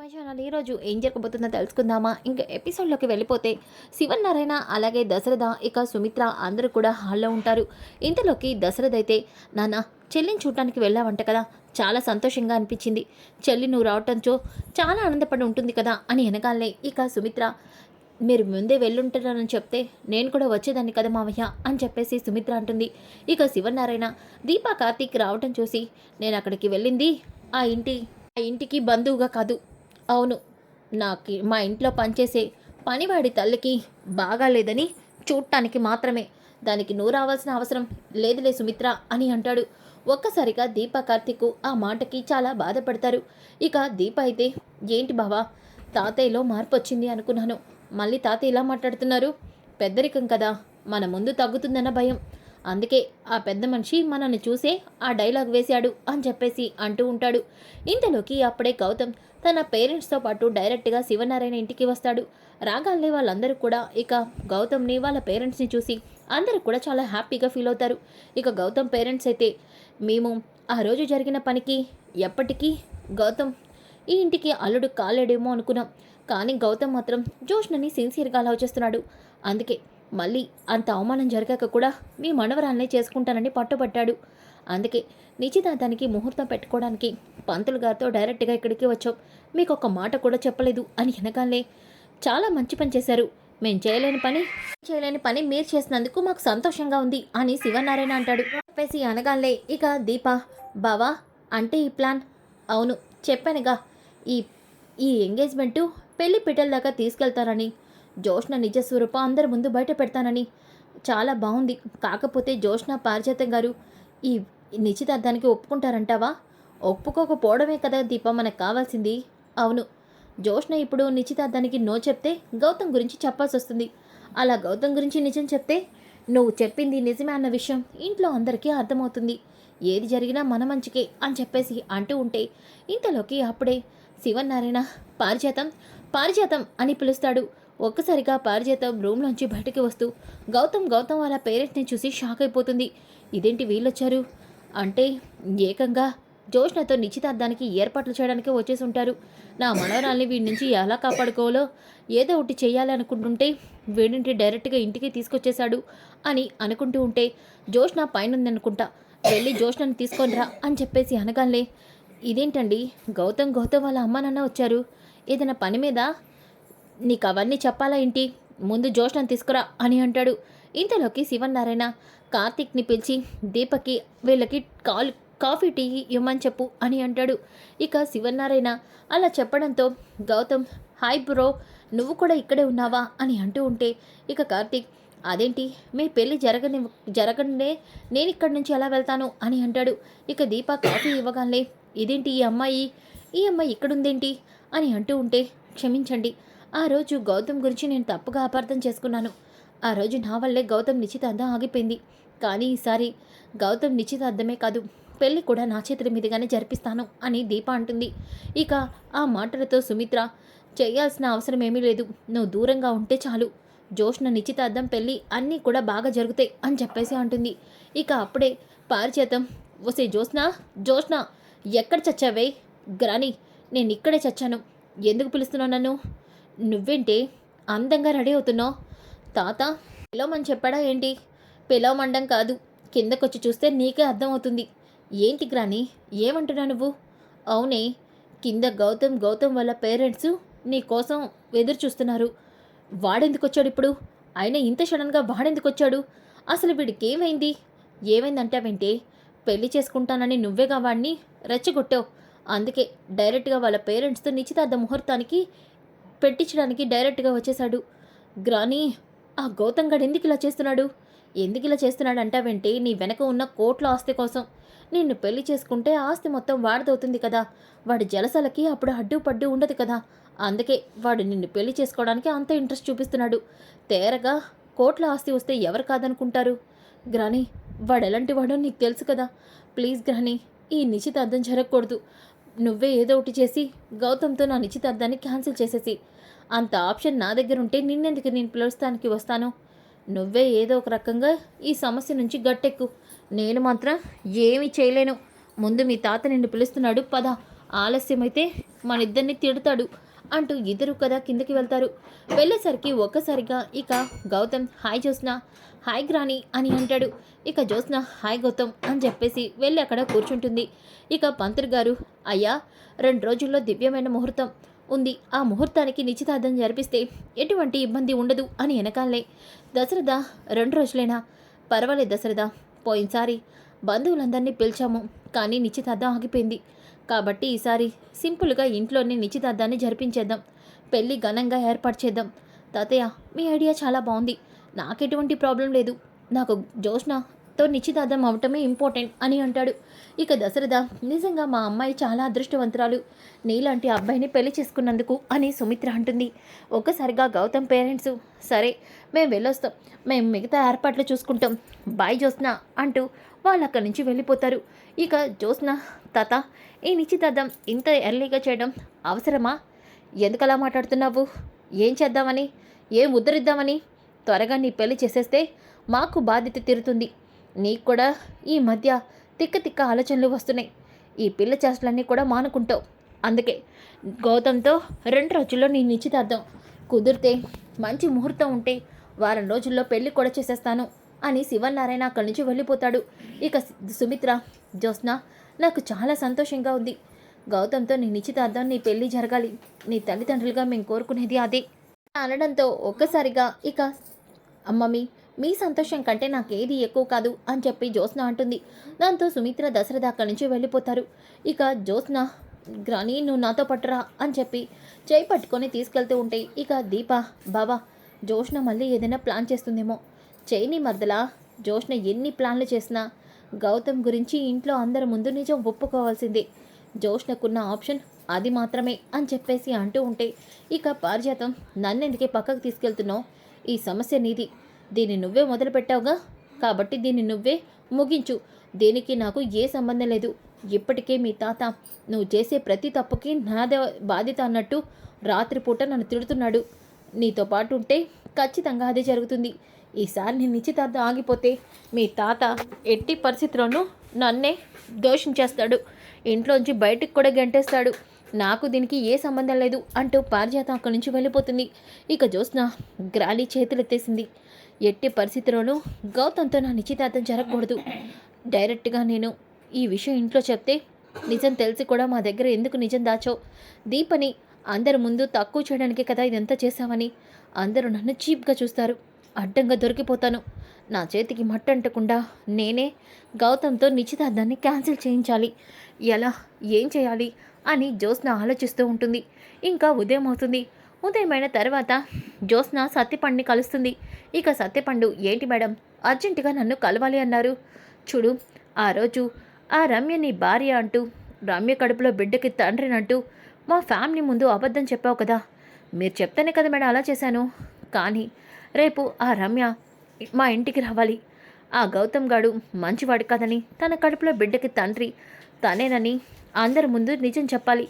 My channel ఈరోజు ఏం జరగబోతుందో తెలుసుకుందామా? ఇంకా ఎపిసోడ్లోకి వెళ్ళిపోతే శివనారాయణ అలాగే దశరథ ఇక సుమిత్ర అందరూ కూడా హాల్లో ఉంటారు. ఇంతలోకి దశరథ అయితే నాన్న చెల్లిని చూడటానికి వెళ్ళావంట కదా? చాలా సంతోషంగా అనిపించింది. చెల్లి నువ్వు రావటంతో చాలా ఆనందపడి ఉంటుంది కదా? అని వెనకాలనే ఇక సుమిత్ర మీరు ముందే వెళ్ళుంటారని చెప్తే నేను కూడా వచ్చేదాన్ని కదా మావయ్య? అని చెప్పేసి సుమిత్ర అంటుంది. ఇక శివనారాయణ దీపా కార్తీక్ రావటం చూసి నేను అక్కడికి వెళ్ళింది. ఆ ఇంటి ఆ ఇంటికి బంధువుగా కాదు. అవును నాకు మా ఇంట్లో పనిచేసే పనివాడి తల్లికి బాగాలేదని చూడటానికి మాత్రమే. దానికి నువ్వు రావాల్సిన అవసరం లేదులే సుమిత్ర అని అంటాడు. ఒక్కసారిగా దీప కార్తీక్ ఆ మాటకి చాలా బాధపడతారు. ఇక దీప అయితే ఏంటి బావా తాతయ్యలో మార్పు వచ్చింది అనుకున్నాను. మళ్ళీ తాతయ్య ఇలా మాట్లాడుతున్నారు. పెద్దరికం కదా మన ముందు తగ్గుతుందన్న భయం. అందుకే ఆ పెద్ద మనిషి మనల్ని చూసే ఆ డైలాగ్ వేశాడు అని చెప్పేసి అంటూ ఉంటాడు. ఇంతలోకి అప్పుడే గౌతమ్ తన పేరెంట్స్తో పాటు డైరెక్ట్గా శివనారాయణ ఇంటికి వస్తాడు. రాగాల్ని వాళ్ళందరూ కూడా ఇక గౌతమ్ని వాళ్ళ పేరెంట్స్ని చూసి అందరూ కూడా చాలా హ్యాపీగా ఫీల్ అవుతారు. ఇక గౌతమ్ పేరెంట్స్ అయితే మేము ఆ రోజు జరిగిన పనికి ఎప్పటికీ గౌతమ్ ఈ ఇంటికి అల్లుడు కాలేడేమో అనుకున్నాం. కానీ గౌతమ్ మాత్రం జోష్నని సిన్సియర్గా అలా చేస్తున్నాడు అందుకే మళ్ళీ అంత అవమానం జరగాక కూడా మీ మనవరాలనే చేసుకుంటానని పట్టుబట్టాడు. అందుకే నిశ్చితార్థానికి ముహూర్తం పెట్టుకోవడానికి పంతులు గారితో డైరెక్ట్గా ఇక్కడికి వచ్చాం. మీకు ఒక మాట కూడా చెప్పలేదు అని వెనకాలే చాలా మంచి పని చేశారు. మేం చేయలేని పని చేయలేని పని మీరు చేసినందుకు మాకు సంతోషంగా ఉంది అని శివనారాయణ అంటాడు. చెప్పేసి అనగానే ఇక దీప బావా అంటే ఈ ప్లాన్. అవును చెప్పానుగా. ఈ ఈ ఎంగేజ్మెంటు పెళ్ళి పిటల దాకా జోష్ణ నిజ స్వరూపం అందరి ముందు బయట పెడతానని. చాలా బాగుంది కాకపోతే జోష్న పారిజాతం గారు ఈ నిశ్చితార్థానికి ఒప్పుకుంటారంటావా? ఒప్పుకోకపోవడమే కదా దీప మనకు కావాల్సింది. అవును. జోష్ణ ఇప్పుడు నిశ్చితార్థానికి నో చెప్తే గౌతమ్ గురించి చెప్పాల్సి వస్తుంది. అలా గౌతమ్ గురించి నిజం చెప్తే నువ్వు చెప్పింది నిజమే అన్న విషయం ఇంట్లో అందరికీ అర్థమవుతుంది. ఏది జరిగినా మన మంచికే అని చెప్పేసి అంటూ ఉంటే ఇంతలోకి అప్పుడే శివనారాయణ పారిజాతం పారిజాతం అని పిలుస్తాడు. ఒక్కసారిగా పారిజాతం రూమ్లోంచి బయటికి వస్తూ గౌతమ్ గౌతమ్ వాళ్ళ పేరెంట్స్ని చూసి షాక్ అయిపోతుంది. ఇదేంటి వీళ్ళొచ్చారు? అంటే ఏకంగా జోష్నతో నిశ్చితార్థానికి ఏర్పాట్లు చేయడానికి వచ్చేసి ఉంటారు. నా మనవరాల్ని వీడి నుంచి ఎలా కాపాడుకోవాలో ఏదో ఒకటి చేయాలి అనుకుంటుంటే వీడింటి డైరెక్ట్గా ఇంటికి తీసుకొచ్చేశాడు అని అనుకుంటూ ఉంటే జోష్న పైన ఉందనుకుంటా వెళ్ళి జోష్నని తీసుకొనిరా అని చెప్పేసి అనగానే ఇదేంటండి గౌతమ్ గౌతమ్ వాళ్ళ అమ్మ నాన్న వచ్చారు. ఏదైనా పని మీద నీకు అవన్నీ చెప్పాలా ఏంటి? ముందు జోష్నని తీసుకురా అని అంటాడు. ఇంతలోకి శివనారాయణ కార్తీక్ని పిలిచి దీపకి వీళ్ళకి కాల్ కాఫీ టీ ఇవ్వమని చెప్పు అని అంటాడు. ఇక శివనారాయణ అలా చెప్పడంతో గౌతమ్ హాయ్ బ్రో నువ్వు కూడా ఇక్కడే ఉన్నావా? అని అంటూ ఉంటే ఇక కార్తీక్ అదేంటి? మీ పెళ్ళి జరగని జరగనే నేను ఇక్కడి నుంచి ఎలా వెళ్తాను? అని అంటాడు. ఇక దీప కాఫీ ఇవ్వగానే ఇదేంటి ఈ అమ్మాయి? ఈ అమ్మాయి ఇక్కడుందేంటి? అని అంటూ ఉంటే క్షమించండి ఆ రోజు గౌతమ్ గురించి నేను తప్పుగా అపార్థం చేసుకున్నాను. ఆ రోజు నా వల్లే గౌతమ్ నిశ్చితార్థం ఆగిపోయింది. కానీ ఈసారి గౌతమ్ నిశ్చితార్థమే కాదు పెళ్ళి కూడా నా చేతుల మీదుగానే జరిపిస్తాను అని దీప అంటుంది. ఇక ఆ మాటలతో సుమిత్ర చేయాల్సిన అవసరం ఏమీ లేదు. నువ్వు దూరంగా ఉంటే చాలు. జోష్న నిశ్చితార్థం పెళ్ళి అన్నీ కూడా బాగా జరుగుతాయి అని చెప్పేసి అంటుంది. ఇక అప్పుడే పారిచేతం వసే జోష్న జోష్న ఎక్కడ చచ్చావే? గ్రాని నేను ఇక్కడే చచ్చాను. ఎందుకు పిలుస్తున్నావు నన్ను? నువ్వేంటి అందంగా రెడీ అవుతున్నావు? తాత పిలవమని చెప్పాడా ఏంటి? పిలవమండం కాదు. కిందకొచ్చి చూస్తే నీకే అర్థమవుతుంది. ఏంటి గ్రాని ఏమంటున్నావు నువ్వు? అవునే కింద గౌతమ్ గౌతమ్ వాళ్ళ పేరెంట్స్ నీ కోసం ఎదురు చూస్తున్నారు. వాడెందుకు వచ్చాడు ఇప్పుడు? ఆయన ఇంత సడన్గా వాడెందుకు వచ్చాడు అసలు వీడికి ఏమైంది ఏమైందంటావేంటి పెళ్ళి చేసుకుంటానని నువ్వేగా వాడిని రెచ్చగొట్టావు. అందుకే డైరెక్ట్గా వాళ్ళ పేరెంట్స్తో నిశ్చితార్థ ముహూర్తానికి పెట్టించడానికి డైరెక్ట్గా వచ్చేశాడు. గ్రాని ఆ గౌతమ్ గడ్ ఎందుకు ఇలా చేస్తున్నాడు? ఎందుకు ఇలా చేస్తున్నాడు అంటావేంటి నీ వెనక ఉన్న కోట్ల ఆస్తి కోసం. నిన్ను పెళ్ళి చేసుకుంటే ఆస్తి మొత్తం వాడిదవుతుంది కదా. వాడి జలసలకి అప్పుడు అడ్డు పడ్డు ఉండదు కదా. అందుకే వాడు నిన్ను పెళ్ళి చేసుకోవడానికి అంత ఇంట్రెస్ట్ చూపిస్తున్నాడు. తేరగా కోట్ల ఆస్తి వస్తే ఎవరు కాదనుకుంటారు? గ్రాని వాడు ఎలాంటి వాడో నీకు తెలుసు కదా. ప్లీజ్ గ్రాని ఈ నిశ్చితార్థం జరగకూడదు. నువ్వే ఏదో ఒకటి చేసి గౌతమ్తో నా నిశ్చితార్థాన్ని క్యాన్సిల్ చేసేసి. అంత ఆప్షన్ నా దగ్గర ఉంటే నిన్నెందుకు నేను పిలుస్తానికి వస్తాను? నువ్వే ఏదో ఒక రకంగా ఈ సమస్య నుంచి గట్టెక్కు. నేను మాత్రం ఏమీ చేయలేను. ముందు మీ తాత నిన్ను పిలుస్తున్నాడు పద. ఆలస్యమైతే మన ఇద్దరిని తిడతాడు. అంటూ ఇద్దరు కదా కిందకి వెళ్తారు. వెళ్ళేసరికి ఒక్కసారిగా ఇక గౌతమ్ హాయ్ జ్యోత్స్న. హాయ్ గ్రాని అని అంటాడు. ఇక జ్యోత్స్న హాయ్ గౌతమ్ అని చెప్పేసి వెళ్ళి అక్కడ కూర్చుంటుంది. ఇక పంతులు గారు అయ్యా రెండు రోజుల్లో దివ్యమైన ముహూర్తం ఉంది. ఆ ముహూర్తానికి నిశ్చితార్థం జరిపిస్తే ఎటువంటి ఇబ్బంది ఉండదు అని వెనకాలే. దశరథ రెండు రోజులైనా? పర్వాలేదు దశరథ. పోయినసారి బంధువులందరినీ పిలిచాము కానీ నిశ్చితార్థం ఆగిపోయింది. కాబట్టి ఈసారి సింపుల్గా ఇంట్లోనే నిశ్చితార్థాన్ని జరిపించేద్దాం. పెళ్ళి ఘనంగా ఏర్పాటు చేద్దాం. తాతయ్య మీ ఐడియా చాలా బాగుంది నాకెటువంటి ప్రాబ్లం లేదు. నాకు జోష్నతో నిశ్చితార్థం అవటమే ఇంపార్టెంట్ అని అంటాడు. ఇక దశరథ నిజంగా మా అమ్మాయి చాలా అదృష్టవంతురాలు. నీలాంటి అబ్బాయిని పెళ్ళి చేసుకున్నందుకు అని సుమిత్ర అంటుంది. ఒక్కసారిగా గౌతమ్ పేరెంట్స్ సరే మేము వెళ్ళొస్తాం. మేము మిగతా ఏర్పాట్లు చూసుకుంటాం. బాయ్ జోస్నా అంటూ వాళ్ళు అక్కడి నుంచి వెళ్ళిపోతారు. ఇక జోస్నా తాత ఈ నిశ్చితార్థం ఇంత ఎర్లీగా చేయడం అవసరమా? ఎందుకలా మాట్లాడుతున్నావు? ఏం చేద్దామని? ఏం ఉద్ధరిద్దామని త్వరగా నీ పెళ్ళి చేసేస్తే మాకు బాధ్యత తీరుతుంది. నీకు కూడా ఈ మధ్య తిక్క తిక్క ఆలోచనలు వస్తున్నాయి. ఈ పిల్ల చేష్టలన్నీ కూడా మానుకుంటావు. అందుకే గౌతమ్తో రెండు రోజుల్లో నీ నిశ్చితార్థం కుదిరితే మంచి ముహూర్తం ఉంటే వారం రోజుల్లో పెళ్ళి కూడా చేసేస్తాను. అని శివనారాయణ అక్కడి నుంచి వెళ్ళిపోతాడు. ఇక సుమిత్ర జ్యోత్స్న నాకు చాలా సంతోషంగా ఉంది. గౌతమ్తో నీ నిశ్చితార్థం నీ పెళ్ళి జరగాలి. నీ తల్లిదండ్రులుగా మేము కోరుకునేది అదే. అనడంతో ఒక్కసారిగా ఇక అమ్మమి మీ సంతోషం కంటే నాకేది ఎక్కువ కాదు అని చెప్పి జ్యోత్స్న అంటుంది. దాంతో సుమిత్ర దశరథ అక్కడి నుంచి వెళ్ళిపోతారు. ఇక జ్యోత్స్న గ్రాని నువ్వు నాతో పట్టురా అని చెప్పి చేయి పట్టుకొని తీసుకెళ్తూ ఉంటే ఇక దీప బావా జోష్న మళ్ళీ ఏదైనా ప్లాన్ చేస్తుందేమో. చైని మరదలా? జోష్న ఎన్ని ప్లాన్లు చేసినా గౌతమ్ గురించి ఇంట్లో అందరి ముందు నిజం ఒప్పుకోవాల్సిందే. జోష్నకున్న ఆప్షన్ అది మాత్రమే అని చెప్పేసి అంటూ ఉంటే ఇక పారిజాతం నన్నెందుకే పక్కకు తీసుకెళ్తున్నావు? ఈ సమస్య నీది. దీన్ని నువ్వే మొదలుపెట్టావుగా? కాబట్టి దీన్ని నువ్వే ముగించు. దీనికి నాకు ఏ సంబంధం లేదు. ఇప్పటికే మీ తాత నువ్వు చేసే ప్రతి తప్పుకి నాదే బాధ్యత అన్నట్టు రాత్రిపూట నన్ను తిడుతున్నాడు. నీతో పాటు ఉంటే ఖచ్చితంగా అదే జరుగుతుంది. ఈసారి నేను నిశ్చితార్థం ఆగిపోతే మీ తాత ఎట్టి పరిస్థితిలోనూ నన్నే దోషించేస్తాడు. ఇంట్లోంచి బయటికి కూడా గంటేస్తాడు. నాకు దీనికి ఏ సంబంధం లేదు అంటూ పారిజాతం అక్కడి నుంచి వెళ్ళిపోతుంది. ఇక జ్యోత్స్న గ్రాలి చేతులెత్తేసింది. ఎట్టి పరిస్థితిలోనూ గౌతంతో నా నిశ్చితార్థం జరగకూడదు. డైరెక్ట్గా నేను ఈ విషయం ఇంట్లో చెప్తే నిజం తెలిసి కూడా మా దగ్గర ఎందుకు నిజం దాచో? దీపని అందరి ముందు తక్కువ చేయడానికి కదా ఇదంతా చేశామని అందరూ నన్ను చీప్గా చూస్తారు. అడ్డంగా దొరికిపోతాను. నా చేతికి మట్టంటకుండా నేనే గౌతమ్తో నిశ్చితార్థాన్ని క్యాన్సిల్ చేయించాలి. ఎలా ఏం చేయాలి అని జ్యోత్స్న ఆలోచిస్తూ ఉంటుంది. ఇంకా ఉదయం అవుతుంది. ఉదయమైన తర్వాత జ్యోత్స్న సత్యపండుని కలుస్తుంది. ఇక సత్యపండు ఏంటి మేడం అర్జెంటుగా నన్ను కలవాలి అన్నారు. చూడు ఆ రోజు ఆ రమ్య నీ భార్య అంటూ రమ్య కడుపులో బిడ్డకి తండ్రినంటూ మా ఫ్యామిలీ ముందు అబద్ధం చెప్పావు కదా. మీరు చెప్తేనే కదా మేడం అలా చేశాను. కానీ రేపు ఆ రమ్య మా ఇంటికి రావాలి. ఆ గౌతమ్ గాడు మంచివాడు కాదని తన కడుపులో బిడ్డకి తండ్రి తనేనని అందరి ముందు నిజం చెప్పాలి.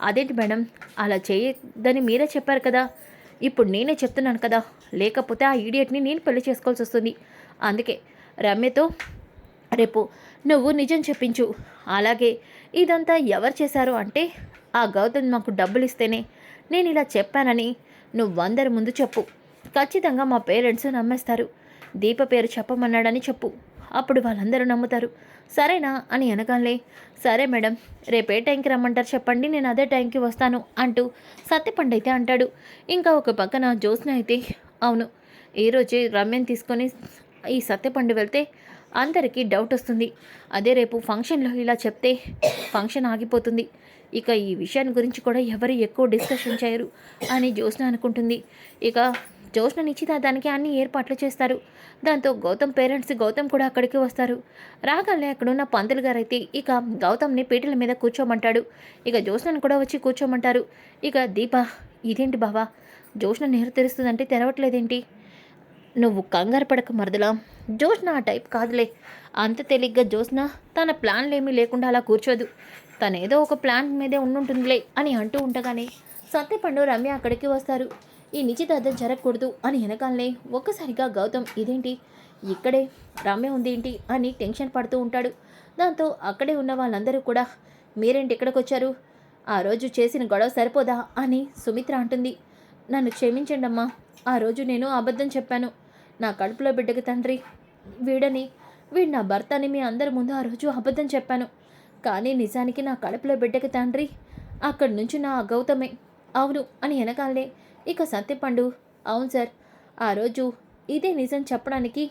అదేంటి మేడం? అలా చేయదని మీరే చెప్పారు కదా. ఇప్పుడు నేనే చెప్తున్నాను కదా. లేకపోతే ఆ ఈడియట్ని నేను పెళ్ళి చేసుకోవాల్సి వస్తుంది. అందుకే రమ్యతో రేపు నువ్వు నిజం చెప్పించు. అలాగే ఇదంతా ఎవరు చేశారు అంటే ఆ గౌతమ్ మాకు డబ్బులు ఇస్తేనే నేను ఇలా చెప్పానని నువ్వందరి ముందు చెప్పు. ఖచ్చితంగా మా పేరెంట్స్ నమ్మేస్తారు. దీప పేరు చెప్పమన్నాడని చెప్పు. అప్పుడు వాళ్ళందరూ నమ్ముతారు. సరేనా అని అనగానే సరే మేడం రేపే టైంకి రమ్మంటారు చెప్పండి నేను అదే టైంకి వస్తాను అంటూ సత్యపండు అయితే అంటాడు. ఇంకా ఒక పక్కన జ్యోత్స్న అయితే అవును ఈరోజే రమ్యం తీసుకొని ఈ సత్యపండు వెళ్తే అందరికీ డౌట్ వస్తుంది. అదే రేపు ఫంక్షన్లో ఇలా చెప్తే ఫంక్షన్ ఆగిపోతుంది. ఇక ఈ విషయాన్ని గురించి కూడా ఎవరు ఎక్కువ డిస్కషన్ చేయరు అని జ్యోత్స్న అనుకుంటుంది. ఇక జ్యోత్స్న నిశ్చితార్థానికి అన్ని ఏర్పాట్లు చేస్తారు. దాంతో గౌతమ్ పేరెంట్స్ గౌతమ్ కూడా అక్కడికి వస్తారు. రాగానే అక్కడున్న పంతులు గారు అయితే ఇక గౌతమ్ని పీటల మీద కూర్చోమంటాడు. ఇక జ్యోత్స్నని కూడా వచ్చి కూర్చోమంటారు. ఇక దీప ఇదేంటి బావా? జ్యోత్స్న నిహర తెరుస్తుందంటే తెరవట్లేదేంటి? నువ్వు కంగారు పడక మరదలా. జోష్న ఆ టైప్ కాదులే. అంత తేలిగ్గా జోష్న తన ప్లాన్లు ఏమీ లేకుండా అలా కూర్చోదు. తనేదో ఒక ప్లాన్ మీదే ఉండుంటుందిలే అని అంటూ ఉండగానే సత్యపండు రమ్య అక్కడికి వస్తారు. ఈ నిశ్చితార్థం జరగకూడదు అని వెనకాలనే ఒక్కసారిగా గౌతమ్ ఇదేంటి? ఇక్కడే రమ్య ఉంది ఏంటి? అని టెన్షన్ పడుతూ ఉంటాడు. దాంతో అక్కడే ఉన్న వాళ్ళందరూ కూడా మీరేంటి ఇక్కడికి వచ్చారు? ఆ రోజు చేసిన గొడవ సరిపోదా? అని సుమిత్ర అంటుంది. నన్ను క్షమించండి అమ్మా ఆ రోజు నేను అబద్ధం చెప్పాను. నా కడుపులో బిడ్డకి తండ్రి వీడని వీడు నా భర్త అని మీ అందరి ముందు ఆ రోజు అబద్ధం చెప్పాను. కానీ నిజానికి నా కడుపులో బిడ్డకి తండ్రి అక్కడి నుంచి నా గౌతమే. అవును అని వెనకాలే ఇక సంతిపండు అవును సార్ ఆ రోజు ఇదే నిజం చెప్పడానికి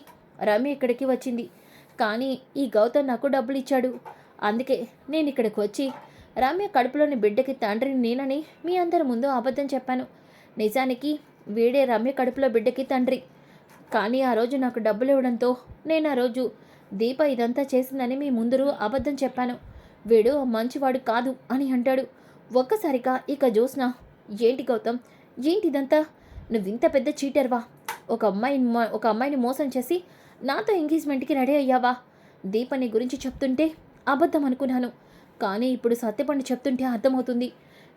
రమ్య ఇక్కడికి వచ్చింది. కానీ ఈ గౌతమ్ నాకు డబ్బులు ఇచ్చాడు అందుకే నేను ఇక్కడికి వచ్చి రమ్య కడుపులోని బిడ్డకి తండ్రిని నేనని మీ అందరి ముందు అబద్ధం చెప్పాను. నిజానికి వీడే రమ్య కడుపులో బిడ్డకి తండ్రి. కానీ ఆ రోజు నాకు డబ్బులు ఇవ్వడంతో నేను ఆ రోజు దీప ఇదంతా చేసిందని మీ ముందరు అబద్ధం చెప్పాను. వీడు మంచివాడు కాదు అని అంటాడు. ఒక్కసారిగా ఇక జ్యోత్స్న ఏంటి గౌతమ్ ఏంటి ఇదంతా నువ్వు ఇంత పెద్ద చీటర్వా? ఒక అమ్మాయిని ఒక అమ్మాయిని మోసం చేసి నాతో ఎంగేజ్మెంట్కి రెడీ అయ్యావా? దీపని గురించి చెప్తుంటే అబద్ధం అనుకున్నాను. కానీ ఇప్పుడు సత్యపండు చెప్తుంటే అర్థమవుతుంది.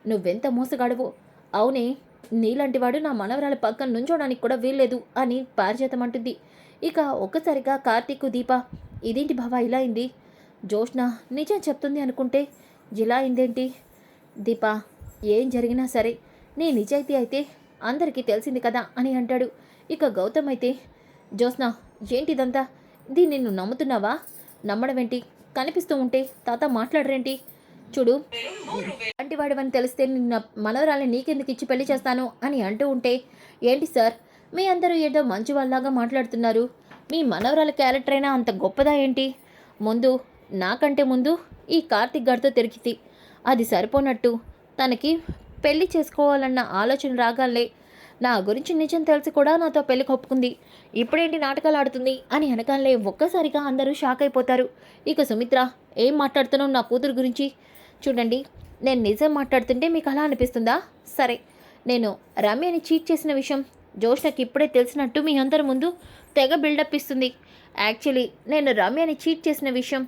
నువ్వెంత మోసగాడవో? అవునే నీలాంటి వాడు నా మనవరాల పక్కన నుంచోడానికి కూడా వీల్లేదు అని పారిచేతమంటుంది ఇక ఒక్కసారిగా కార్తీక్ దీప ఇదేంటి బావా ఇలా అయింది? జోష్న నిజం చెప్తుంది అనుకుంటే ఇలా అయిందేంటి? దీప ఏం జరిగినా సరే నీ నిజాయితీ అయితే అందరికీ తెలిసింది కదా అని అంటాడు. ఇక గౌతమ్ అయితే జోస్నా ఏంటిదంతా? దీన్ని నువ్వు నమ్ముతున్నావా? నమ్మడం ఏంటి? కనిపిస్తూ ఉంటే తాత మాట్లాడరేంటి? చూడు అలాంటి వాడివని తెలిస్తే నిన్న మనవరాలని నీకెందుకు ఇచ్చి పెళ్ళి చేస్తాను? అని అంటూ ఉంటే ఏంటి సార్? మీ అందరూ ఏదో మంచి వాళ్ళలాగా మాట్లాడుతున్నారు. మీ మనవరాల క్యారెక్టర్ అయినా అంత గొప్పదా ఏంటి? ముందు నాకంటే ముందు ఈ కార్తిక్ గారితో తిరిగితి. అది సరిపోనట్టు తనకి పెళ్ళి చేసుకోవాలన్న ఆలోచన రాగాలే నా గురించి నిజం తెలిసి కూడా నాతో పెళ్ళి ఒప్పుకుంది ఇప్పుడేంటి నాటకాలు ఆడుతుంది అని వెనకాలే ఒక్కసారిగా అందరూ షాక్ అయిపోతారు. ఇక సుమిత్ర ఏం మాట్లాడుతున్నావు నా కూతురు గురించి? చూడండి నేను నిజం మాట్లాడుతుంటే మీకు అలా అనిపిస్తుందా? సరే నేను రమ్యని చీట్ చేసిన విషయం జోష్నకి ఇప్పుడే తెలిసినట్టు మీ అందరి ముందు తెగ బిల్డప్ ఇస్తుంది. యాక్చువల్లీ నేను రమ్యని చీట్ చేసిన విషయం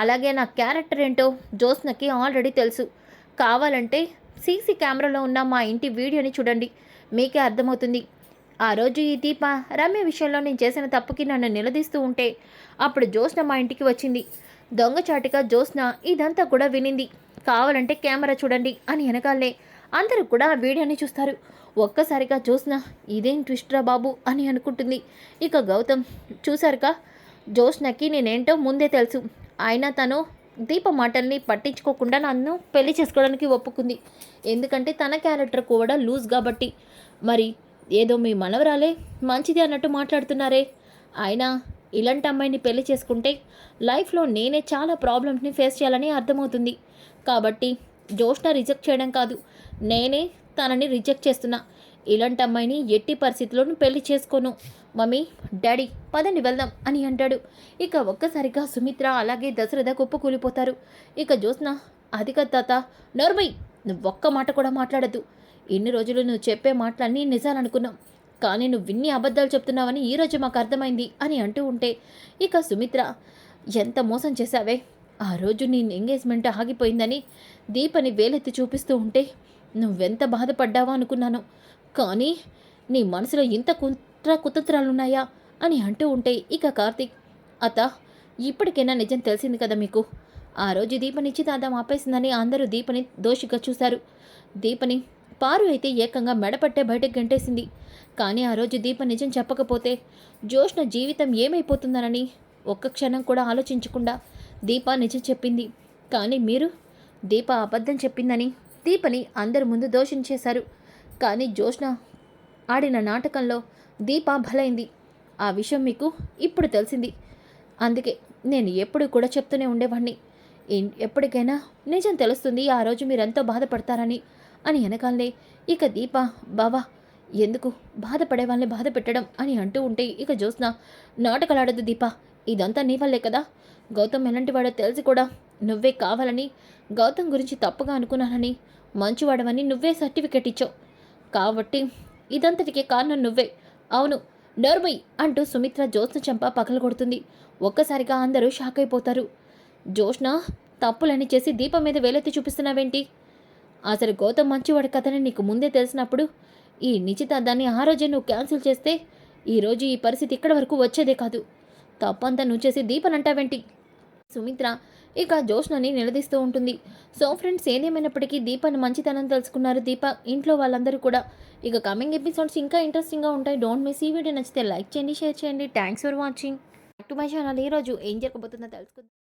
అలాగే నా క్యారెక్టర్ ఏంటో జోష్నకి ఆల్రెడీ తెలుసు. కావాలంటే సీసీ కెమెరాలో ఉన్న మా ఇంటి వీడియోని చూడండి. మీకే అర్థమవుతుంది. ఆ రోజు ఈ దీప రమ్య విషయంలో నేను చేసిన తప్పుకి నన్ను నిలదీస్తూ ఉంటే అప్పుడు జ్యోత్స్న మా ఇంటికి వచ్చింది. దొంగచాటుగా జ్యోత్స్న ఇదంతా కూడా వినింది. కావాలంటే కెమెరా చూడండి అని వెనకాలే అందరూ కూడా ఆ వీడియోని చూస్తారు. ఒక్కసారిగా జోస్న ఇదేం ట్విస్ట్రా బాబు అని అనుకుంటుంది. ఇక గౌతమ్ చూసారుగా జ్యోత్స్నకి నేనేంటో ముందే తెలుసు. అయినా తను దీప మాటల్ని పట్టించుకోకుండా నన్ను పెళ్ళి చేసుకోవడానికి ఒప్పుకుంది. ఎందుకంటే తన క్యారెక్టర్ కూడా లూజ్ కాబట్టి. మరి ఏదో మీ మనవరాలే మంచిది అన్నట్టు మాట్లాడుతున్నారే. అయినా ఇలాంటి అమ్మాయిని పెళ్ళి చేసుకుంటే లైఫ్లో నేనే చాలా ప్రాబ్లమ్స్ని ఫేస్ చేయాలని అర్థమవుతుంది. కాబట్టి జోష్న రిజెక్ట్ చేయడం కాదు. నేనే తనని రిజెక్ట్ చేస్తున్నా. ఇలాంటి అమ్మాయిని ఎట్టి పరిస్థితుల్లోనూ పెళ్ళి చేసుకోను. మమ్మీ డాడీ పదండి వెళ్దాం అని అంటాడు. ఇక ఒక్కసారిగా సుమిత్ర అలాగే దశరథ కుప్పకూలిపోతారు ఇక జ్యోత్స్న అది కదా తాత నర్మై నువ్వు ఒక్క మాట కూడా మాట్లాడద్దు. ఇన్ని రోజులు నువ్వు చెప్పే మాటలన్నీ నిజాలనుకున్నాం. కానీ నువ్వు విన్ని అబద్ధాలు చెప్తున్నావని ఈ రోజు మాకు అర్థమైంది అని అంటూ ఉంటే ఇక సుమిత్ర ఎంత మోసం చేశావే? ఆ రోజు నీ ఎంగేజ్మెంట్ ఆగిపోయిందని దీపని వేలెత్తి చూపిస్తూ ఉంటే నువ్వెంత బాధపడ్డావా అనుకున్నాను. కానీ నీ మనసులో ఇంత కుట్ర కుతంత్రాలున్నాయా అని అంటూ ఉంటే ఇక కార్తీక్ అత ఇప్పటికైనా నిజం తెలిసింది కదా మీకు? ఆ రోజు దీప నిశ్చితార్థం ఆపేసిందని అందరూ దీపని దోషిగా చూశారు. దీపని పారు అయితే ఏకంగా మెడపట్టే బయటకు గంటేసింది. కానీ ఆ రోజు దీప నిజం చెప్పకపోతే జోష్న జీవితం ఏమైపోతుందనని ఒక్క క్షణం కూడా ఆలోచించకుండా దీప నిజం చెప్పింది. కానీ మీరు దీప అబద్ధం చెప్పిందని దీపని అందరి ముందు దోషం చేశారు కానీ జోష్న ఆడిన నాటకంలో దీప బలైంది. ఆ విషయం మీకు ఇప్పుడు తెలిసింది. అందుకే నేను ఎప్పుడు కూడా చెప్తూనే ఉండేవాడిని ఎప్పటికైనా నిజం తెలుస్తుంది ఆ రోజు మీరెంతో బాధపడతారని. అని వెనకాలనే ఇక దీప బావా ఎందుకు బాధపడే వాళ్ళని బాధ పెట్టడం అని అంటూ ఉంటే ఇక జ్యోత్స్న నాటకలాడదు దీప ఇదంతా నీ వల్లే కదా? గౌతమ్ ఎలాంటి వాడో తెలిసి కూడా నువ్వే కావాలని గౌతమ్ గురించి తప్పుగా అనుకున్నానని మంచివాడవని నువ్వే సర్టిఫికెట్ ఇచ్చావు. కాబట్టి ఇదంతటికే కారణం నువ్వే. అవును నర్మయ్ అంటూ సుమిత్ర జ్యోత్స్న చెంప పగలగొడుతుంది. ఒక్కసారిగా అందరూ షాక్ అయిపోతారు. జ్యోష్ణ తప్పులని చేసి దీపం మీద వేలెత్తి చూపిస్తున్నావేంటి? అసలు గౌతమ్ మంచివాడు కథని నీకు ముందే తెలిసినప్పుడు ఈ నిశ్చితార్థాన్ని ఆ రోజే నువ్వు క్యాన్సిల్ చేస్తే ఈరోజు ఈ పరిస్థితి ఇక్కడ వరకు వచ్చేదే కాదు. తప్పంతా నువ్వు చేసి దీపనంటావేంటి? సుమిత్ర ఇక జోష్నని నిలదీస్తూ ఉంటుంది. సో ఫ్రెండ్స్ ఏదేమైనప్పటికీ దీపాన్ని మంచితనం తెలుసుకున్నారు దీప. ఇంట్లో వాళ్ళందరూ కూడా ఇక కమింగ్ ఎపిసోడ్స్ ఇంకా ఇంట్రెస్టింగ్గా ఉంటాయి. డోంట్ మిస్ ఈ వీడియో నచ్చితే లైక్ చేయండి షేర్ చేయండి. Thanks for watching to my channel ఈరోజు ఏం జరగబోతుందో తెలుసుకుందాం.